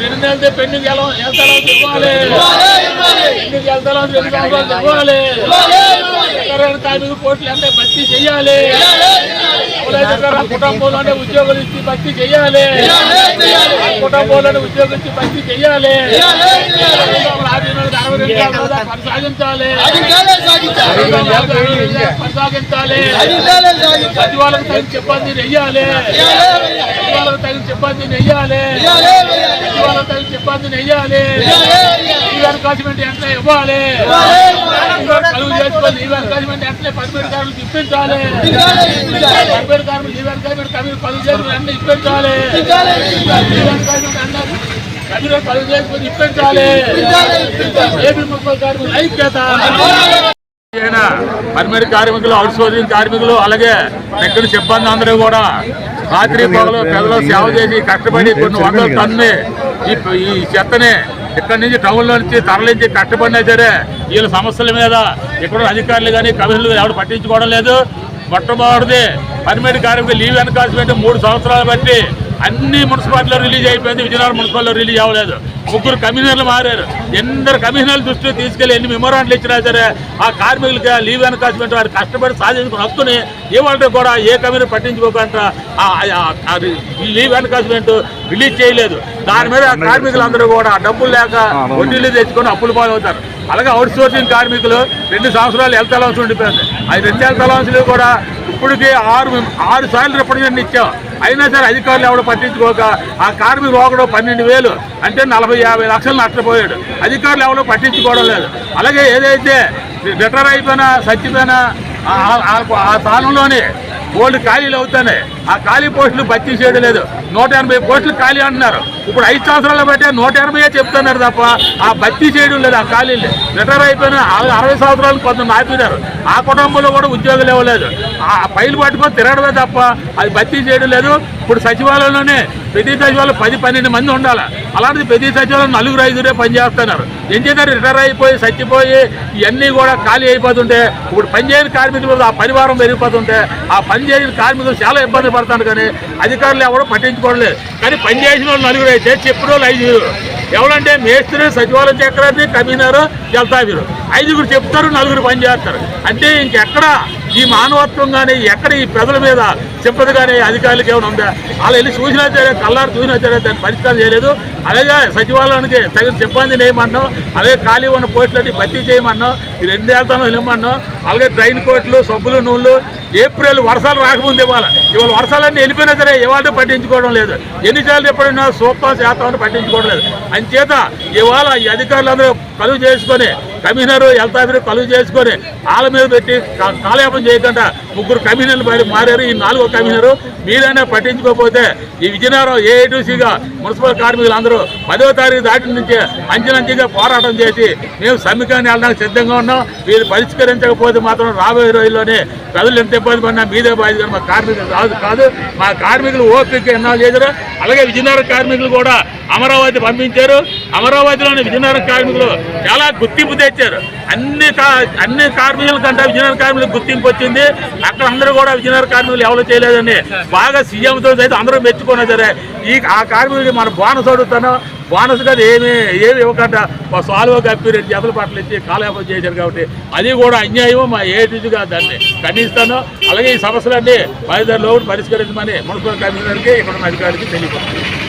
రెండు నెలలతో పెండింగ్ ఎలా వెళ్తాలో ఇవ్వాలి పెండింగ్ వెళ్తాలో రెండు సంవత్సరాలు ఇవ్వాలి ఎకరానికి కార్మిక పోస్టులు అంటే భర్తీ చేయాలి ఎవరైతే ఎకరా కుటుంబంలోనే ఉద్యోగులు ఇచ్చి భర్తీ చేయాలి ఆ కుటుంబంలోనే ఉద్యోగులు ఇచ్చి భర్తీ చేయాలి ఆధీనంలో అరవై రెండు గంటల దాకా కొనసాగించాలి కొనసాగించాలి సచివాలకు తగిన సిబ్బంది వెయ్యాలి సచివాలకు తగిన సిబ్బంది వెయ్యాలి సచివాలకు తగిన ఈవెన్ వెయ్యాలి ఈ ఇవ్వాలి. కలుగు చేసుకొని ఈవెన్ ఎన్కాజ్మెంట్ వెంటనే పదిహేడు కార్మికులకు ఇప్పించాలి. పదిహేడు కార్మికులు ఈవెన్ ఎన్కాజ్మెంట్ కమిటీ కలుగు చేసుకుని వెంటనే ఇప్పించాలి. ఈవెన్ ఎన్కాజ్మెంట్ వెంటనే కమిటీ కలుగు చేసుకుని ఇప్పించాలి. ఏపీ ముప్పై కార్మికులు ఐక్యత. అయినా కార్మికులు అవుట్సోర్సింగ్ కార్మికులు అలాగే ఎక్కడ సిబ్బంది అందరూ కూడా రాత్రి పగలు ప్రజలు సేవ చేసి కష్టపడి కొన్ని వందల టన్ను ఈ ఈ చెత్తని ఇక్కడి నుంచి టౌన్లో నుంచి తరలించి కష్టపడినా సరే వీళ్ళ సమస్యల మీద ఇక్కడ అధికారులు కానీ కమిషన్లు ఎవరు పట్టించుకోవడం లేదు. మొట్టమొదటిది పర్మిట్ కార్మికులు లీవ్ ఎన్కాల్సిమెంట్ మూడు సంవత్సరాలు బట్టి అన్ని మున్సిపాలిటీలో రిలీజ్ అయిపోయింది విజయనగరం మున్సిపాలిటీలో రిలీజ్ అవ్వలేదు. ముగ్గురు కమిషనర్లు మారారు. ఎందరు కమిషనర్ల దృష్టిలో తీసుకెళ్ళి ఎన్ని మెమోరాండ్లు ఇచ్చినా సరే ఆ కార్మికులకి లీవ్ ఎన్కాల్సిమెంట్ వారు కష్టపడి సాధించుకున్న హక్కుని ఇవాళ కూడా ఏ కమిషనర్ పట్టించుకోకుండా లీవ్ ఎన్కాల్సిమెంట్ రిలీజ్ చేయలేదు. దాని మీద ఆ కార్మికులందరూ కూడా డబ్బులు లేక వడ్డీలు తెచ్చుకొని అప్పులు పాలవుతారు. అలాగే అవుట్ సోర్సింగ్ కార్మికులు రెండు సంవత్సరాలు హెల్త్ అలవన్స్ ఉండిపోయింది. ఆ రెండు హెల్త్ అలవన్స్లు కూడా ఇప్పటికే ఆరు ఆరు సార్లు రిప్రజెంట్ ఇచ్చాం. అయినా సరే అధికారులు ఎవడో పట్టించుకోక ఆ కార్మికులు ఒకడు పన్నెండు వేలు అంటే నలభై యాభై లక్షలు నష్టపోయాడు. అధికారులు ఎవరో పట్టించుకోవడం లేదు. అలాగే ఏదైతే రిటైర్ అయిపోయినా చచ్చిపోయినా ఆ- ఆ స్థానంలోనే ఓల్డ్ ఖాళీలు అవుతున్నాయి. ఆ ఖాళీ పోస్టులు భర్తీ చేయడం లేదు. నూట ఎనభై పోస్టులు ఖాళీ అంటున్నారు. ఇప్పుడు ఐదు సంవత్సరాలు బట్టే నూట ఎనభై చెప్తున్నారు తప్ప ఆ భర్తీ చేయడం లేదు ఆ ఖాళీలు రిటైర్ అయిపోయిన అరవై సంవత్సరాలు కొంత ఆపినారు ఆ కుటుంబంలో కూడా ఉద్యోగులు ఇవ్వలేదు. ఆ పైలు పట్టుకొని తిరగడమే తప్ప అది భర్తీ చేయడం లేదు. ఇప్పుడు సచివాలయంలోనే ప్రతి సచివాలయం పది పన్నెండు మంది ఉండాలి. అలాంటిది ప్రతి సచివాలయం నలుగురు ఐదుగురే పనిచేస్తున్నారు ఏం చేస్తారు రిటైర్ అయిపోయి చచ్చిపోయి ఇవన్నీ కూడా ఖాళీ అయిపోతుంటే ఇప్పుడు పనిచేయని కార్మికుల ఆ పరివారం పెరిగిపోతుంటే ఆ పనిచేయని కార్మికులు చాలా ఇబ్బంది పడతాను కానీ అధికారులు ఎవరు పట్టించుకోవడం లేదు. కానీ పనిచేసిన వాళ్ళు నలుగురు అయితే చెప్పిన వాళ్ళు ఐదుగురు. ఎవరంటే మేస్త్రి సచివాలయ చక్రవర్తి కమిషనరు వెళ్తారు ఐదుగురు చెప్తారు నలుగురు పని చేస్తారు. అంటే ఇంకెక్కడ ఈ మానవత్వం కానీ ఎక్కడ ఈ ప్రజల మీద సింపతి కానీ అధికారులకు ఏమైనా ఉందా? వాళ్ళు వెళ్ళి చూసినా సరే కల్లారు చూసినా సరే దాన్ని పరిష్కారం చేయలేదు. అలాగే సచివాలయానికి తగిన సిబ్బంది నేయమన్నాం అలాగే ఖాళీ ఉన్న పోస్టులన్నీ భర్తీ చేయమన్నాం. ఈ రెండేళ్తాను వెళ్ళమన్నా అలాగే ట్రైన్ కోట్లు సబ్బులు నూళ్ళు. ఏప్రిల్ వర్షాలు రాకముందు ఇవాళ. ఇవాళ వర్షాలన్నీ వెళ్ళిపోయినా సరే ఇవాళ పట్టించుకోవడం లేదు. ఎన్నిసార్లు ఎప్పుడైనా సూపర్ శాతం పట్టించుకోవడం లేదు. అంచేత ఇవాళ ఈ అధికారులందరూ కలుగు చేసుకొని కమిషనరు హెల్త్ ఆఫీసర్ కలుగు చేసుకొని వాళ్ళ మీద పెట్టి కాలయాపం చేయకుండా ముగ్గురు కమిషనర్లు మరి మారారు. ఈ నాలుగో కమిషనరు మీరైనా పట్టించుకోకపోతే ఈ విజయనగరం ఏఐటీసీగా మున్సిపల్ కార్మికులు అందరూ పదో తారీఖు దాటి నుంచి అంచెలంచెగా పోరాటం చేసి మేము సమ్మికాన్ని వెళ్ళడానికి సిద్ధంగా ఉన్నాం. మీరు పరిష్కరించకపోతే మాత్రం రాబోయే రోజుల్లోనే ప్రజలు ఎంత ఇబ్బంది పడినా మీదే బాధ్యత. మా కార్మికులు కాదు కాదు మా కార్మికులు ఓపిక ఎన్నాళ్ళు చేశారు. అలాగే విజయనగరం కార్మికులు కూడా అమరావతి పంపించారు. అమరావతిలోని విజయనగరం కార్మికులు చాలా గుర్తింపు తెచ్చారు. అన్ని అన్ని కార్మికుల కంటే విజయనగరం కార్మికులకు గుర్తింపు వచ్చింది. అక్కడ అందరూ కూడా విజయనగరం కార్మికులు ఎవరు చేయలేదని బాగా సీఎంతో అయితే అందరూ మెచ్చుకున్నా సరే ఈ ఆ కార్మికుడికి మన బోనస్ అడుగుతాను. బోనస్ కదా ఏమి ఏమి ఇవ్వకుండా మా సాల్వో కప్పి రెండు జతల పట్ల ఇచ్చి కాలయాపం చేశారు కాబట్టి అది కూడా అన్యాయం మా ఏటీగా దాన్ని ఖండిస్తాను. అలాగే ఈ సమస్యలన్నీ వాయిదాలో పరిష్కరించమని మున్సిపల్ కమిషనర్కి ఇక్కడ ఉన్న అధికారికి తెలియపడుతుంది